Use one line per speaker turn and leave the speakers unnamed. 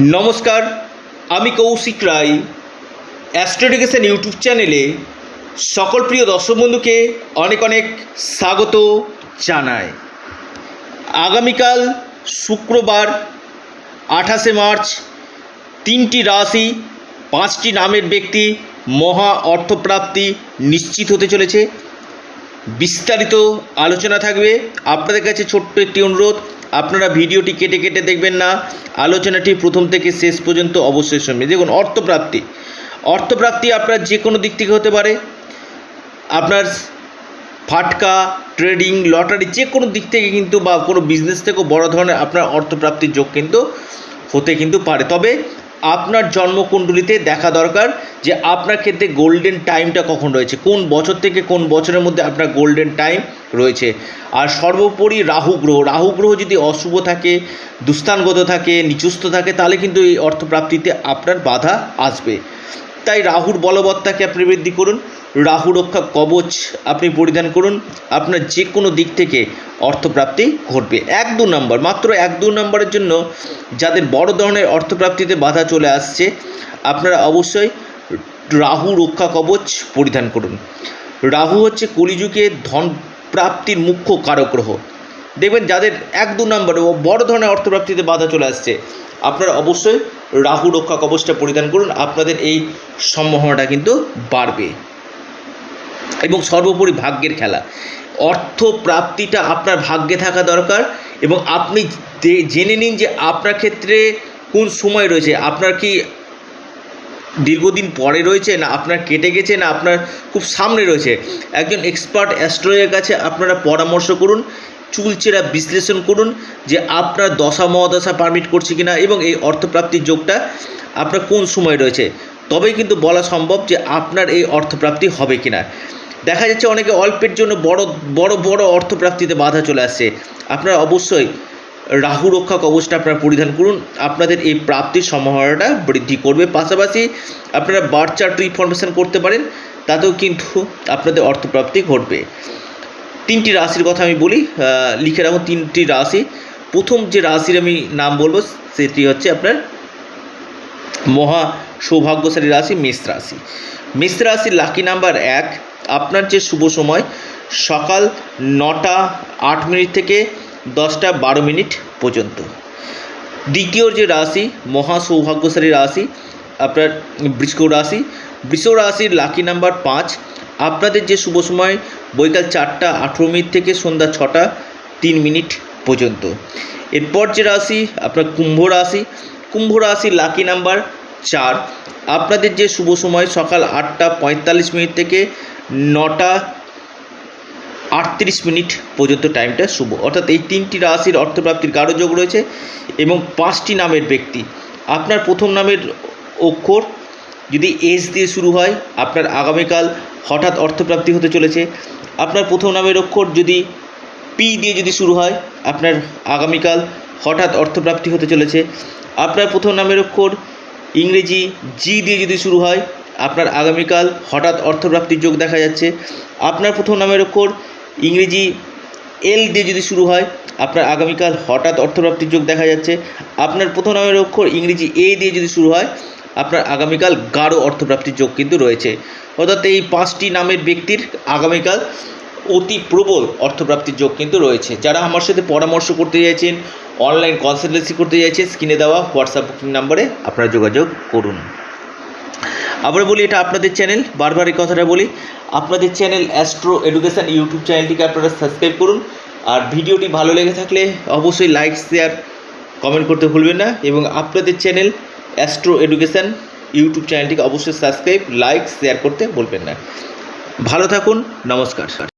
নমস্কার, আমি কৌশিক রায় অ্যাস্ট্রোডিকেশন ইউটিউব চ্যানেলে সকল প্রিয় দর্শক বন্ধুকে অনেক অনেক স্বাগত জানায় আগামীকাল শুক্রবার, আঠাশে মার্চ, তিনটি রাশি, পাঁচটি নামের ব্যক্তি, মহা অর্থপ্রাপ্তি নিশ্চিত হতে চলেছে। বিস্তারিত আলোচনা থাকবে। আপনাদের কাছে ছোট্ট একটি অনুরোধ আপনারা ভিডিওটি কেটে কেটে দেখবেন না। আলোচনাটি প্রথম থেকে শেষ পর্যন্ত অবশ্যই শুনবেন। দেখুন, অর্থপ্রাপ্তি। অর্থপ্রাপ্তি আপনার যে কোনো দিক থেকে হতে পারে। আপনার ফাটকা, ট্রেডিং, লটারি যে কোনো দিক থেকে কিন্তু বা কোনো বিজনেস থেকেও বড় ধরনের আপনার অর্থপ্রাপ্তির যোগ কিন্তু হতে কিন্তু পারে। তবে আপনার জন্মকুণ্ডলিতে দেখা দরকার যে আপনার ক্ষেত্রে গোল্ডেন টাইমটা কখন রয়েছে? কোন বছর থেকে কোন বছরের মধ্যে আপনার গোল্ডেন টাইম রয়েছে? আর সর্বোপরি রাহু গ্রহ। রাহু গ্রহ যদি অশুভ থাকে, দুস্থানগত থাকে, নিচুস্থ থাকে, তাহলে কিন্তু এই অর্থপ্রাপ্তিতে আপনার বাধা আসবে। তাই রাহুর বলবত্তাকে আপনি বৃদ্ধি করুন। রাহু রক্ষা কবচ আপনি পরিধান করুন। আপনার যে কোনো দিক থেকে অর্থপ্রাপ্তি ঘটবে। এক দু নম্বর, মাত্র এক দু নম্বরের জন্য যাদের বড় ধরনের অর্থপ্রাপ্তিতে বাধা চলে আসছে, আপনারা অবশ্যই রাহু রক্ষা কবচ পরিধান করুন। রাহু হচ্ছে কলিযুগে ধন প্রাপ্তির মুখ্য কারক গ্রহ দেখবেন যাদের এক দু নম্বরে ও বড় ধরনের অর্থপ্রাপ্তিতে বাধা চলে আসছে, আপনারা অবশ্যই রাহু রক্ষা কবচটা পরিধান করুন। আপনাদের এই সম্ভাবনাটা কিন্তু বাড়বে। এবং সর্বোপরি ভাগ্যের খেলা। অর্থ প্রাপ্তিটা আপনার ভাগ্যে থাকা দরকার এবং আপনি জেনে নিন যে আপনার ক্ষেত্রে কোন সময় রয়েছে। আপনার কি দীর্ঘদিন পরে রয়েছে না আপনার কেটে গেছে না আপনার খুব সামনে রয়েছে? একজন এক্সপার্ট অ্যাস্ট্রোয়ের কাছে আপনারা পরামর্শ করুন, চুলচেরা বিশ্লেষণ করুন যে আপনার দশা, মহাদশা পারমিট করছে কিনা এবং এই অর্থপ্রাপ্তির যোগটা আপনার কোন সময় রয়েছে। তবেই কিন্তু বলা সম্ভব যে আপনার এই অর্থপ্রাপ্তি হবে কিনা। দেখা যাচ্ছে অনেকে অল্পের জন্য বড় বড় বড় অর্থপ্রাপ্তিতে বাধা চলে আসছে। আপনারা অবশ্যই রাহু রক্ষা কবচটা আপনারা পরিধান করুন। আপনাদের এই প্রাপ্তির সম্ভাবনাটা বৃদ্ধি করবে। পাশাপাশি আপনারা বার্থ চার্ট ইনফরমেশন করতে পারেন, তাতেও কিন্তু আপনাদের অর্থপ্রাপ্তি ঘটবে। তিনটি রাশির কথা আমি বলি লিখে রাখুন তিনটি রাশি। প্রথম যে রাশির আমি নাম বলব, সেটি হচ্ছে আপনার মহা সৌভাগ্যশালী রাশি, মেষ রাশি। মেষ রাশির লাকি নাম্বার এক আপনার যে শুভ সময়, সকাল নটা আট মিনিট থেকে দশটা বারো মিনিট পর্যন্ত। দ্বিতীয় যে রাশি, মহা সৌভাগ্যশালী রাশি, আপনার বৃষ রাশি বৃষ রাশির লাকি নাম্বার পাঁচ। আপনাদের যে শুভ সময়, বৈকাল চারটা আঠেরো মিনিট থেকে সন্ধ্যা ছটা তিন মিনিট পর্যন্ত। এরপর যে রাশি, আপনার কুম্ভ রাশি, কুম্ভ রাশির লাকি নাম্বার চার। আপনাদের যে শুভ সময়, সকাল আটটা পঁয়তাল্লিশ মিনিট থেকে নটা আটত্রিশ মিনিট পর্যন্ত টাইমটা শুভ। অর্থাৎ এই তিনটি রাশির অর্থপ্রাপ্তির গাঢ় যোগ রয়েছে এবং পাঁচটি নামের ব্যক্তি। আপনার প্রথম নামের অক্ষর যদি এস দিয়ে শুরু হয়, আপনার আগামীকাল হঠাৎ অর্থপ্রাপ্তি হতে চলেছে। আপনার প্রথম নামের অক্ষর যদি পি দিয়ে যদি শুরু হয়, আপনার আগামীকাল হঠাৎ অর্থপ্রাপ্তি হতে চলেছে। আপনার প্রথম নামের অক্ষর ইংরেজি জি দিয়ে যদি শুরু হয় আপনার আগামীকাল হঠাৎ অর্থপ্রাপ্তির যোগ দেখা যাচ্ছে। আপনার প্রথম নামের অক্ষর ইংরেজি এল দিয়ে যদি শুরু হয়, আপনার আগামীকাল হঠাৎ অর্থপ্রাপ্তির যোগ দেখা যাচ্ছে। আপনার প্রথম নামের অক্ষর ইংরেজি এ দিয়ে যদি শুরু হয়, আপনার আগামীকাল গাঢ় অর্থপ্রাপ্তির যোগ কিন্তু রয়েছে। অর্থাৎ এই পাঁচটি নামের ব্যক্তির আগামীকাল অতি প্রবল অর্থপ্রাপ্তির যোগ কিন্তু রয়েছে। যারা আমার সাথে পরামর্শ করতে চাইছেন অনলাইন কনসালটেন্সি করতে চাইছেন স্ক্রিনে দেওয়া হোয়াটসঅ্যাপ বুকিং নাম্বারে আপনারা যোগাযোগ করুন। আবার বলি, এটা আপনাদের চ্যানেল বারবার এই কথাটা বলি, আপনাদের চ্যানেল অ্যাস্ট্রো এডুকেশান ইউটিউব চ্যানেলটিকে আপনারা সাবস্ক্রাইব করুন, আর ভিডিওটি ভালো লেগে থাকলে অবশ্যই লাইক শেয়ার কমেন্ট করতে ভুলবেন না, এবং আপনাদের চ্যানেল অ্যাস্ট্রো এডুকেশান ইউটিউব চ্যানেলটিকে অবশ্যই সাবস্ক্রাইব লাইক শেয়ার করতে ভুলবেন না। ভালো থাকুন, নমস্কার।